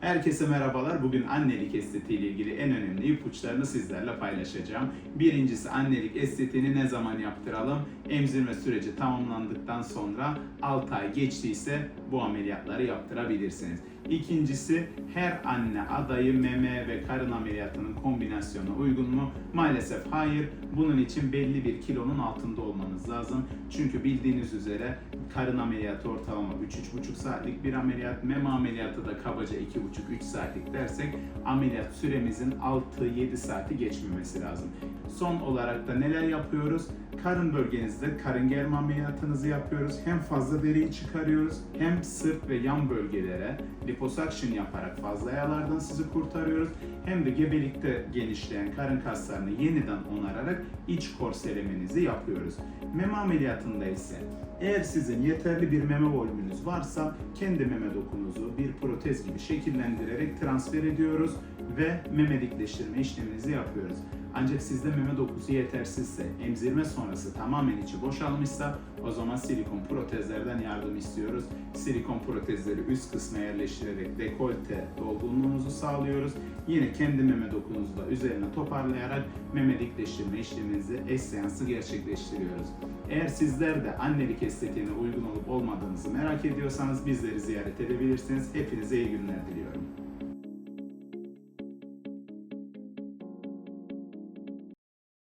Herkese merhabalar. Bugün annelik estetiği ile ilgili en önemli ipuçlarını sizlerle paylaşacağım. Birincisi annelik estetiğini ne zaman yaptıralım? Emzirme süreci tamamlandıktan sonra 6 ay geçtiyse bu ameliyatları yaptırabilirsiniz. İkincisi her anne adayı meme ve karın ameliyatının kombinasyonu uygun mu? Maalesef hayır. Bunun için belli bir kilonun altında olmanız lazım. Çünkü bildiğiniz üzere karın ameliyatı ortalama 3-3,5 saatlik bir ameliyat, meme ameliyatı da kabaca 2,5-3 saatlik dersek ameliyat süremizin 6-7 saati geçmemesi lazım. Son olarak da neler yapıyoruz? Karın bölgenizde karın germe ameliyatınızı yapıyoruz. Hem fazla deriyi çıkarıyoruz hem sırt ve yan bölgelere liposuction yaparak fazla yağlardan sizi kurtarıyoruz. Hem de gebelikte genişleyen karın kaslarını yeniden onararak iç korselemenizi yapıyoruz. Meme ameliyatında ise eğer sizin yeterli bir meme volümünüz varsa kendi meme dokunuzu bir protez gibi şekillendirerek transfer ediyoruz ve meme dikleştirme işleminizi yapıyoruz. Ancak sizde meme dokusu yetersizse, emzirme sonrası tamamen içi boşalmışsa o zaman silikon protezlerden yardım istiyoruz. Silikon protezleri üst kısma yerleştirerek dekolte dolgunluğunuzu sağlıyoruz. Yine kendi meme dokunuzu da üzerine toparlayarak meme dikleştirme işleminizi eş seansı gerçekleştiriyoruz. Eğer sizler de annelik estetiğine uygun olup olmadığınızı merak ediyorsanız bizleri ziyaret edebilirsiniz. Hepinize iyi günler diliyorum.